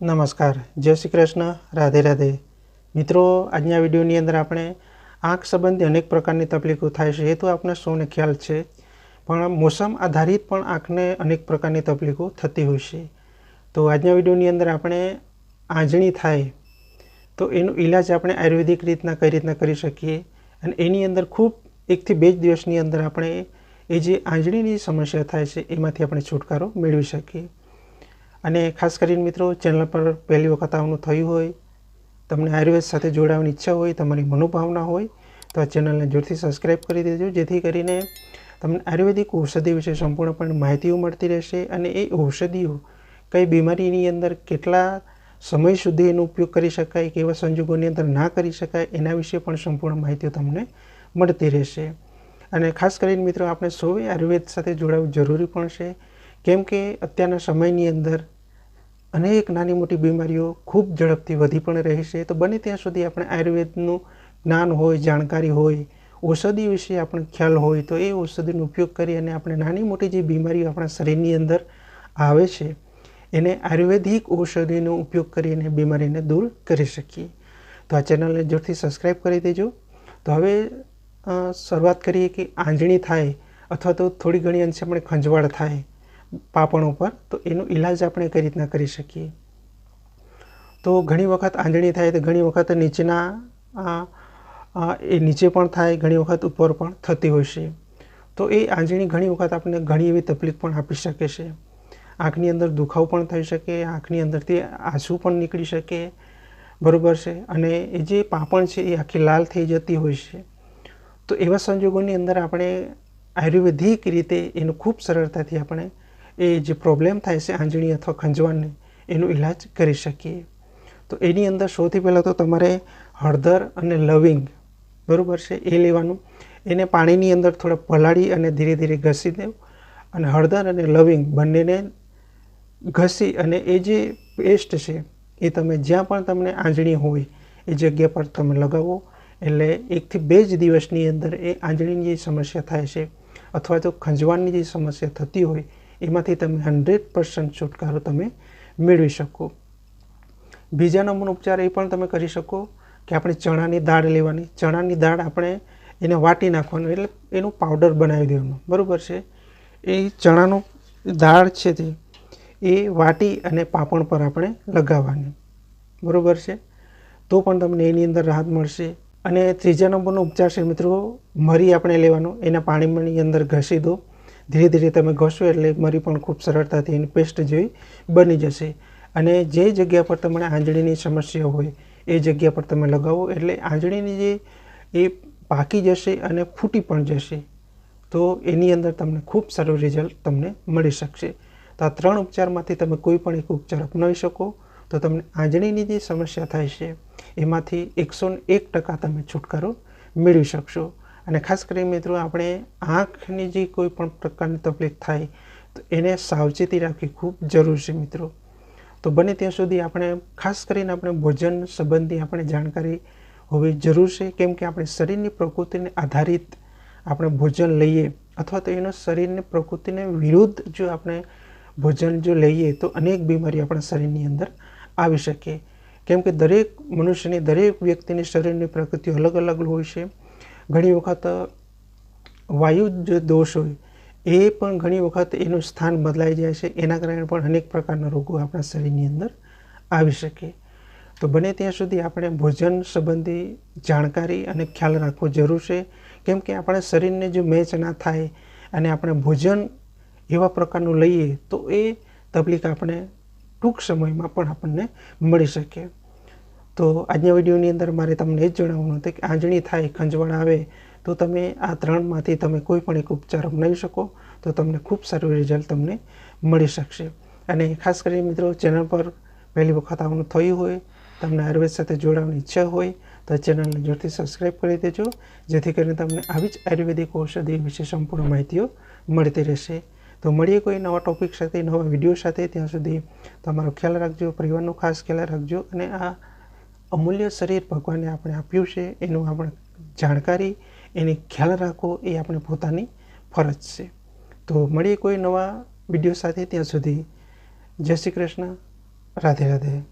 નમસ્કાર. જય શ્રી કૃષ્ણ. રાધે રાધે. મિત્રો, આજના વિડીયોની અંદર આપણે આંખ સંબંધી અનેક પ્રકારની તકલીફો થાય છે, એ તો આપણે સૌને ખ્યાલ છે. પણ મોસમ આધારિત પણ આંખને અનેક પ્રકારની તકલીફો થતી હોય છે. તો આજના વિડીયોની અંદર આપણે આંજણી થાય, તો એનો ઈલાજ આપણે આયુર્વેદિક રીતના કઈ રીતના કરી શકીએ અને એની અંદર ખૂબ એકથી બે જ દિવસની અંદર આપણે એ જે આંજણીની સમસ્યા થાય છે, એમાંથી આપણે છુટકારો મેળવી શકીએ. અને ખાસ કરીને મિત્રો ચેનલ પર પહેલી વખત આવવાનું થયું હોય, તમને આયુર્વેદ સાથે જોડાવાની ઈચ્છા હોય, તમારી મનોભાવના હોય, તો આ ચેનલને જોરથી સબસ્ક્રાઈબ કરી દેજો. જેથી કરીને તમને આયુર્વેદિક ઔષધિ વિશે સંપૂર્ણપણે માહિતીઓ મળતી રહેશે અને એ ઔષધિઓ કઈ બીમારીની અંદર કેટલા સમય સુધી એનો ઉપયોગ કરી શકાય, કેવા સંજોગોની અંદર ના કરી શકાય, એના વિશે પણ સંપૂર્ણ માહિતીઓ તમને મળતી રહેશે. અને ખાસ કરીને મિત્રો, આપણે સૌએ આયુર્વેદ સાથે જોડાવું જરૂરી પણ છે. કેમ કે અત્યારના સમયની અંદર અનેક નાની મોટી બીમારીઓ ખૂબ ઝડપથી વધી પણ રહી છે. તો બને ત્યાં સુધી આપણે આયુર્વેદનું જ્ઞાન હોય, જાણકારી હોય, ઔષધિ વિશે આપણે ખ્યાલ હોય, તો એ ઔષધિનો ઉપયોગ કરી અને આપણે નાની મોટી જે બીમારીઓ આપણા શરીરની અંદર આવે છે, એને આયુર્વેદિક ઔષધિનો ઉપયોગ કરીને બીમારીને દૂર કરી શકીએ. તો આ ચેનલને જોરથી સબસ્ક્રાઈબ કરી દેજો. તો હવે શરૂઆત કરીએ કે આંજણી થાય અથવા તો થોડી ઘણી અંશે આપણે ખંજવાળ થાય. પાપણ ઉપર, તો એનો ઈલાજ આપણે કઈ રીતના કરી શકીએ? તો ઘણી વખત આંજણી થાય તો ઘણી વખત નીચેના એ નીચે પણ થાય, ઘણી વખત ઉપર પણ થતી હોય છે. તો એ આંજણી ઘણી વખત આપણને ઘણી એવી તકલીફ પણ આપી શકે છે. આંખની અંદર દુખાવ પણ થઈ શકે, આંખની અંદરથી આંસુ પણ નીકળી શકે, બરાબર છે? અને એ જે પાપણ છે એ આખી લાલ થઈ જતી હોય છે. તો એવા સંજોગોની અંદર આપણે આયુર્વેદિક રીતે એનું ખૂબ સરળતાથી આપણે એ જે પ્રોબ્લેમ થાય છે આંજણી અથવા ખંજવાળને, એનો ઈલાજ કરી શકીએ. તો એની અંદર સૌથી પહેલાં તો તમારે હળદર અને લવિંગ, બરાબર છે, એ લેવાનું. એને પાણીની અંદર થોડા પલાળી અને ધીરે ધીરે ઘસી દેવું. અને હળદર અને લવિંગ બંનેને ઘસી અને એ જે પેસ્ટ છે, એ તમે જ્યાં પણ તમને આંજણી હોય, એ જગ્યા પર તમે લગાવો. એટલે એકથી બે જ દિવસની અંદર એ આંજણીની જે સમસ્યા થાય છે, અથવા તો ખંજવાળની જે સમસ્યા થતી હોય એમાંથી તમે હંડ્રેડ પર્સન્ટ છુટકારો તમે મેળવી શકો. બીજા નંબરનો ઉપચાર એ પણ તમે કરી શકો કે આપણે ચણાની દાળ લેવાની. ચણાની દાળ આપણે એને વાટી નાખવાનું, એટલે એનું પાવડર બનાવી દેવાનું. બરાબર છે? એ ચણાનું દાળ છે તે, એ વાટી અને પાપણ પર આપણે લગાવવાની. બરાબર છે? તો પણ તમને એની અંદર રાહત મળશે. અને ત્રીજા નંબરનો ઉપચાર છે મિત્રો, મરી આપણે લેવાનો. એના પાણીની અંદર ઘસી દો. ધીરે ધીરે તમે ઘસો એટલે મરી પણ ખૂબ સરળતાથી એની પેસ્ટ જેવી બની જશે. અને જે જગ્યા પર તમને આંજળીની સમસ્યા હોય, એ જગ્યા પર તમે લગાવો એટલે આંજળીની જે એ પાકી જશે અને ફૂટી પણ જશે. તો એની અંદર તમને ખૂબ સારું રિઝલ્ટ તમને મળી શકશે. તો આ ત્રણ ઉપચારમાંથી તમે કોઈ પણ એક ઉપચાર અપનાવી શકો. તો તમને આંજળીની જે સમસ્યા થાય છે, એમાંથી એકસો એક ટકા તમે છુટકારો મેળવી શકશો. અને ખાસ કરીને મિત્રો આપણે આંખની જે કોઈ પણ પ્રકારની તકલીફ થાય, તો એને સાવચેતી રાખવી ખૂબ જરૂર છે મિત્રો. તો બને ત્યાં સુધી આપણે ખાસ કરીને આપણે ભોજન સંબંધી આપણે જાણકારી હોવી જરૂર છે. કેમ કે આપણે શરીરની પ્રકૃતિને આધારિત આપણે ભોજન લઈએ અથવા તો એનો શરીરની પ્રકૃતિને વિરુદ્ધ જો આપણે ભોજન જો લઈએ, તો અનેક બીમારી આપણા શરીરની અંદર આવી શકે. કેમ કે દરેક મનુષ્યની દરેક વ્યક્તિની શરીરની પ્રકૃતિ અલગ અલગ હોય છે. ઘણી વખત વાયુ જે દોષ હોય, એ પણ ઘણી વખત એનું સ્થાન બદલાઈ જાય છે. એના કારણે પણ અનેક પ્રકારના રોગો આપણા શરીરની અંદર આવી શકે. તો બને ત્યાં સુધી આપણે ભોજન સંબંધી જાણકારી અને ખ્યાલ રાખવો જરૂર છે. કેમ કે આપણા શરીરને જો મેચ ના થાય અને આપણે ભોજન એવા પ્રકારનું લઈએ, તો એ તકલીફ આપણે ટૂંક સમયમાં પણ આપણને મળી શકે. તો આજના વિડીયોની અંદર મારે તમને એ જ જણાવવાનું હતું કે આંજણી થાય, ખંજવાળ આવે, તો તમે આ ત્રણમાંથી તમે કોઈ પણ એક ઉપચાર અપનાવી શકો, તો તમને ખૂબ સારું રિઝલ્ટ તમને મળી શકશે. અને ખાસ કરીને મિત્રો, ચેનલ પર પહેલી વખત આવવાનું થયું હોય, તમને આયુર્વેદ સાથે જોડાવાની ઈચ્છા હોય, તો ચેનલને જોરથી સબસ્ક્રાઈબ કરી દેજો, જેથી કરીને તમને આવી જ આયુર્વેદિક ઔષધિ વિશે સંપૂર્ણ માહિતીઓ મળતી રહેશે. તો મળીએ કોઈ નવા ટોપિક સાથે, નવા વીડિયો સાથે, ત્યાં સુધી તમારો ખ્યાલ રાખજો, પરિવારનો ખાસ ખ્યાલ રાખજો, અને આ અમૂલ્ય શરીર ભગવાને આપણે આપ્યું છે, એનું આપણે જાણકારી, એને ખ્યાલ રાખવો એ આપણે પોતાની ફરજ છે. તો મળીએ કોઈ નવા વીડિયો સાથે ત્યાં સુધી. જય શ્રી કૃષ્ણ. રાધે રાધે.